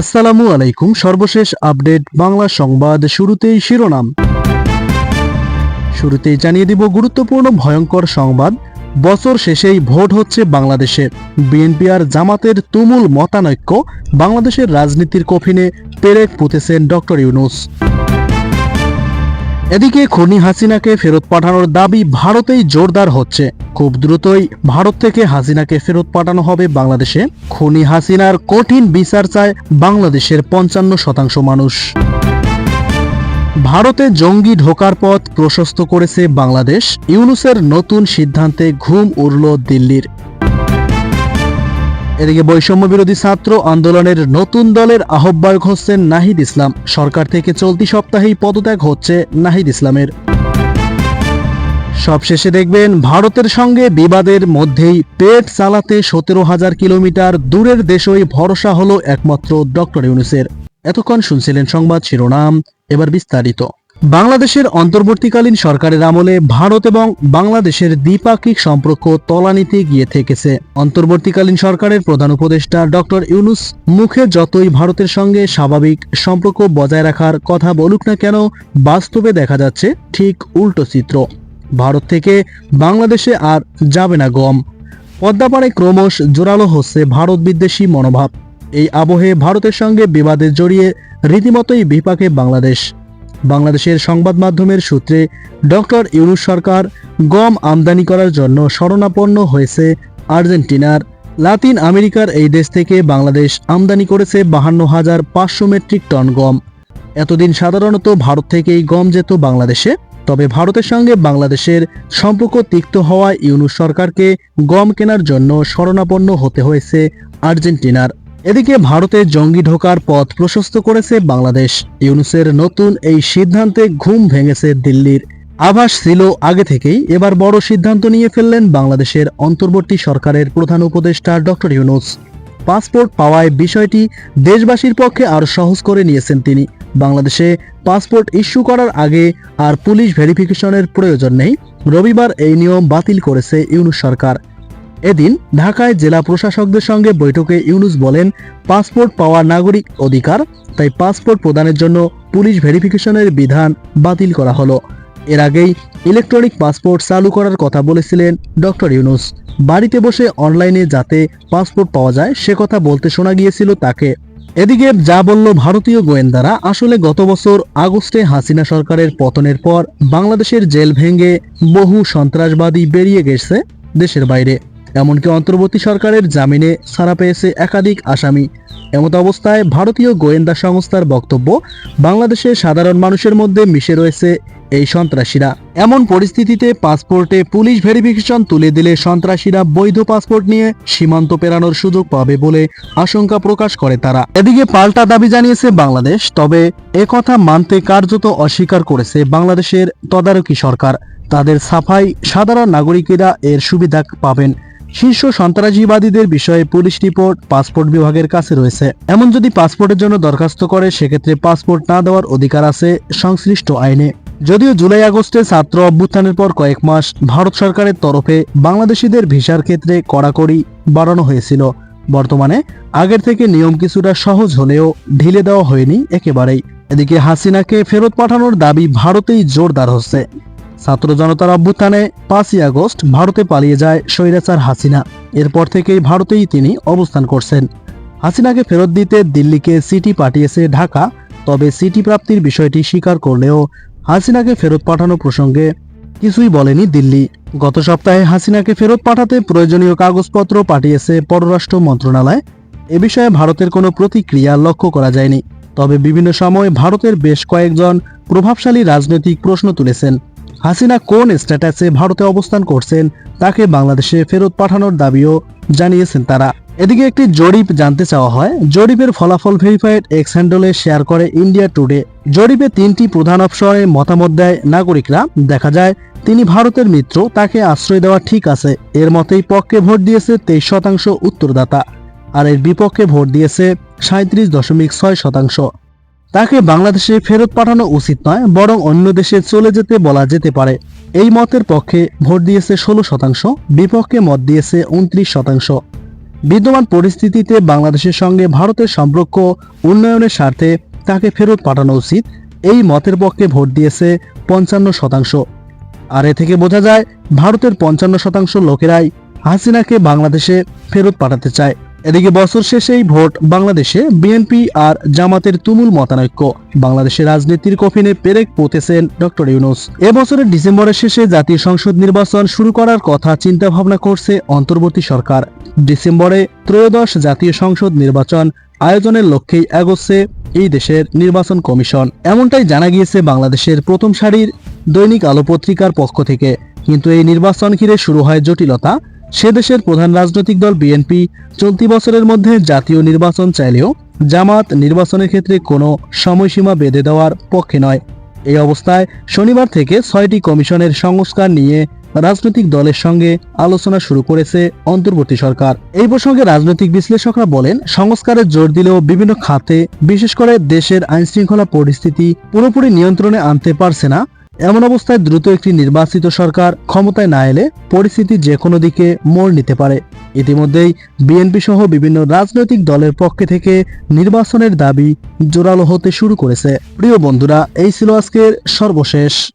আসসালামু আলাইকুম, সর্বশেষ আপডেট বাংলা সংবাদ শুরুতেই শিরোনাম। শুরুতেই জানিয়ে দিব গুরুত্বপূর্ণ ভয়ঙ্কর সংবাদ। বছর শেষেই ভোট হচ্ছে বাংলাদেশে। বিএনপি আর জামাতের তুমুল মতানৈক্য বাংলাদেশের রাজনীতির কফিনে পেরেক পুঁতেছেন ডক্টর ইউনুস। এদিকে খনি হাসিনাকে ফেরত পাঠানোর দাবি ভারতেই জোরদার হচ্ছে। খুব দ্রুতই ভারত থেকে হাসিনাকে ফেরত পাঠানো হবে বাংলাদেশে। খনি হাসিনার কঠিন বিচার চায় বাংলাদেশের পঞ্চান্ন শতাংশ মানুষ। ভারতে জঙ্গি ঢোকার পথ প্রশস্ত করেছে বাংলাদেশ। ইউনুসের নতুন সিদ্ধান্তে ঘুম উড়ল দিল্লির এদিকে বৈষম্য বিরোধী ছাত্র আন্দোলনের নতুন দলের আহ্বায়ক হচ্ছেন নাহিদ ইসলাম। সরকার থেকে চলতি সপ্তাহেই পদত্যাগ হচ্ছে নাহিদ ইসলামের। সবশেষে দেখবেন, ভারতের সঙ্গে বিবাদের মধ্যেই পেট চালাতে সতেরো হাজার কিলোমিটার দূরের দেশই ভরসা হলো একমাত্র ডক্টর ইউনুসের। এতক্ষণ শুনছিলেন সংবাদ শিরোনাম, এবার বিস্তারিত। বাংলাদেশের অন্তর্বর্তীকালীন সরকারের আমলে ভারত এবং বাংলাদেশের দ্বিপাক্ষিক সম্পর্ক তলানিতে গিয়ে থেকেছে। অন্তর্বর্তীকালীন সরকারের প্রধান উপদেষ্টা ডক্টর ইউনুস মুখে যতই ভারতের সঙ্গে স্বাভাবিক সম্পর্ক বজায় রাখার কথা বলুক না কেন, বাস্তবে দেখা যাচ্ছে ঠিক উল্টো চিত্র। ভারত থেকে বাংলাদেশে আর যাবে না গম। পদ্মাপাড়ে ক্রমশ জোরালো হচ্ছে ভারত বিদ্বেষী মনোভাব। এই আবহে ভারতের সঙ্গে বিবাদে জড়িয়ে রীতিমতোই বিপাকে বাংলাদেশ। বাংলাদেশের সংবাদ মাধ্যমের সূত্রে ডক্টর ইউনুস সরকার গম আমদানি করার জন্য শরণাপন্ন হয়েছে আর্জেন্টিনার। লাতিন আমেরিকার এই দেশ থেকে বাংলাদেশ আমদানি করেছে বাহান্ন হাজার পাঁচশো মেট্রিক টন গম। এতদিন সাধারণত ভারত থেকেই গম যেত বাংলাদেশে, তবে ভারতের সঙ্গে বাংলাদেশের সম্পর্ক তিক্ত হওয়ায় ইউনুস সরকারকে গম কেনার জন্য শরণাপন্ন হতে হয়েছে আর্জেন্টিনার। এদিকে ভারতে জঙ্গি ঢোকার পথ প্রশস্ত করেছে বাংলাদেশ। ইউনুসের নতুন এই সিদ্ধান্তে ঘুম ভেঙেছে দিল্লির। আভাস ছিল আগে থেকেই, এবার বড় সিদ্ধান্ত নিয়ে ফেললেন বাংলাদেশের অন্তর্বর্তী সরকারের প্রধান উপদেষ্টা ডক্টর ইউনুস। পাসপোর্ট পাওয়ায় বিষয়টি দেশবাসীর পক্ষে আরও সহজ করে নিয়েছেন তিনি। বাংলাদেশে পাসপোর্ট ইস্যু করার আগে আর পুলিশ ভেরিফিকেশনের প্রয়োজন নেই। রবিবার এই নিয়ম বাতিল করেছে ইউনুস সরকার। এদিন ঢাকায় জেলা প্রশাসকদের সঙ্গে বৈঠকে ইউনুস বলেন, পাসপোর্ট পাওয়া নাগরিক অধিকার, তাই পাসপোর্ট প্রদানের জন্য পুলিশ ভেরিফিকেশনের বিধান বাতিল করা হলো। এর আগেই ইলেকট্রনিক পাসপোর্ট চালু করার কথা বলেছিলেন ডক্টর ইউনুস। বাড়িতে বসে অনলাইনে যাতে পাসপোর্ট পাওয়া যায়, সে কথা বলতে শোনা গিয়েছিল তাকে। এদিকে যা বলল ভারতীয় গোয়েন্দারা, আসলে গত বছর আগস্টে হাসিনা সরকারের পতনের পর বাংলাদেশের জেল ভেঙে বহু সন্ত্রাসবাদী বেরিয়ে গেছে দেশের বাইরে। এমনকি অন্তর্বর্তী সরকারের জামিনে ছাড়া পেয়েছে একাধিক আসামি। এমত অবস্থায় ভারতীয় গোয়েন্দা সংস্থার বক্তব্য, বাংলাদেশের সাধারণ মানুষের মধ্যে মিশে রয়েছে এই সন্ত্রাসীরা। এমন পরিস্থিতিতে পাসপোর্টে পুলিশ ভেরিফিকেশন তুলে দিলে সন্ত্রাসীরা বৈধ পাসপোর্ট নিয়ে সীমান্ত পেরানোর সুযোগ পাবে বলে আশঙ্কা প্রকাশ করে তারা। এদিকে পাল্টা দাবি জানিয়েছে বাংলাদেশ, তবে একথা মানতে কার্যত অস্বীকার করেছে বাংলাদেশের তদারকি সরকার। তাদের সাফাই সাধারণ নাগরিকেরা এর সুবিধা পাবেন। শীর্ষ সন্ত্রাসীবাদীদের বিষয়ে পুলিশ রিপোর্ট পাসপোর্ট বিভাগের কাছে রয়েছে। এমন যদি পাসপোর্টের জন্য দরখাস্ত করে, সেক্ষেত্রে পাসপোর্ট না দেওয়ার অধিকার আছে সংশ্লিষ্ট আইনে। যদিও জুলাই আগস্টে ছাত্র অভ্যুত্থানের পর কয়েক মাস ভারত সরকারের তরফে বাংলাদেশিদের ভিসার ক্ষেত্রে কড়াকড়ি বাড়ানো হয়েছিল। বর্তমানে আগের থেকে নিয়ম কিছুটা সহজ হলেও ঢিলে দেওয়া হয়নি একেবারেই। এদিকে হাসিনাকে ফেরত পাঠানোর দাবি ভারতেই জোরদার হচ্ছে। ছাত্র জনতার অভ্যুত্থানে পাঁচই আগস্ট ভারতে পালিয়ে যায় স্বৈরাচার হাসিনা। এরপর থেকেই ভারতেই তিনি অবস্থান করছেন। হাসিনাকে ফেরত দিতে দিল্লিকে সিটি পাঠিয়েছে ঢাকা, তবে সিটি প্রাপ্তির বিষয়টি স্বীকার করলেও হাসিনাকে ফেরত পাঠানো প্রসঙ্গে কিছুই বলেনি দিল্লি। গত সপ্তাহে হাসিনাকে ফেরত পাঠাতে প্রয়োজনীয় কাগজপত্র পাঠিয়েছে পররাষ্ট্র মন্ত্রণালয়। এ বিষয়ে ভারতের কোনো প্রতিক্রিয়া লক্ষ্য করা যায়নি। তবে বিভিন্ন সময় ভারতের বেশ কয়েকজন প্রভাবশালী রাজনৈতিক প্রশ্ন তুলেছেন। হাসিনা কোন স্ট্যাটাসে ভারতে অবস্থান করছেন, তাকে বাংলাদেশে ফেরত পাঠানোর দাবিও জানিয়েছেন তারা। এদিকে একটি জরিপ জানতে চাওয়া হয়, জরিপের ফলাফল ভেরিফাইড এক্স হ্যান্ডলে শেয়ার করে ইন্ডিয়া টুডে জরিপে তিনটি প্রধান অপশনে মতামত দেয় নাগরিকরা। দেখা যায়, তিনি ভারতের মিত্র, তাকে আশ্রয় দেওয়া ঠিক আছে। এর মতেই পক্ষে ভোট দিয়েছে তেইশ শতাংশ উত্তরদাতা। আর এর বিপক্ষে ভোট দিয়েছে সাঁত্রিশ দশমিক ছয় শতাংশ। তাকে বাংলাদেশে ফেরত পাঠানো উচিত নয়, বরং অন্য দেশে চলে যেতে বলা যেতে পারে। এই মতের পক্ষে ভোট দিয়েছে ষোলো শতাংশ, বিপক্ষে মত দিয়েছে উনত্রিশ শতাংশ। বিদ্যমান পরিস্থিতিতে বাংলাদেশের সঙ্গে ভারতের সম্পর্ক, উন্নয়নের স্বার্থে তাকে ফেরত পাঠানো উচিত, এই মতের পক্ষে ভোট দিয়েছে পঞ্চান্ন শতাংশ। আর এ থেকে বোঝা যায়, ভারতের পঞ্চান্ন শতাংশ লোকেরাই হাসিনাকে বাংলাদেশে ফেরত পাঠাতে চায়। এদিকে বছর শেষেই ভোট বাংলাদেশে, বিএনপি আর জামাতের তুমুল মতানৈক্য। বাংলাদেশের রাজনীতির কফিনে পেরেক পোতেছেন ডক্টর ইউনুস। এবছরের ডিসেম্বরের শেষে জাতীয় সংসদ নির্বাচন শুরু করার কথা চিন্তা ভাবনা করছে অন্তর্বর্তী সরকার। ডিসেম্বরে ত্রয়োদশ জাতীয় সংসদ নির্বাচন আয়োজনের লক্ষ্যেই এগোচ্ছে এই দেশের নির্বাচন কমিশন। এমনটাই জানা গিয়েছে বাংলাদেশের প্রথম সারির দৈনিক আলো পত্রিকার পক্ষ থেকে। কিন্তু এই নির্বাচন ঘিরে শুরু হয় জটিলতা সে দেশের প্রধান রাজনৈতিক দল বিএনপি চলতি বছরের মধ্যে জাতীয় নির্বাচন চাইলেও জামাত নির্বাচনের ক্ষেত্রে কোনো সময়সীমা বেঁধে দেওয়ার পক্ষে নয়। এই অবস্থায় শনিবার থেকে ছয়টি কমিশনের সংস্কার নিয়ে রাজনৈতিক দলের সঙ্গে আলোচনা শুরু করেছে অন্তর্বর্তী সরকার। এই প্রসঙ্গে রাজনৈতিক বিশ্লেষকরা বলেন, সংস্কারে জোর দিলেও বিভিন্ন খাতে, বিশেষ করে দেশের আইনশৃঙ্খলা পরিস্থিতি পুরোপুরি নিয়ন্ত্রণে আনতে পারছে না। এমন অবস্থায় দ্রুত একটি নির্বাচিত সরকার ক্ষমতায় না এলে পরিস্থিতি যে কোনো দিকে মোড় নিতে পারে। ইতিমধ্যেই বিএনপি সহ বিভিন্ন রাজনৈতিক দলের পক্ষে থেকে নির্বাচনের দাবি জোরালো হতে শুরু করেছে। প্রিয় বন্ধুরা, এই ছিল আজকের সর্বশেষ।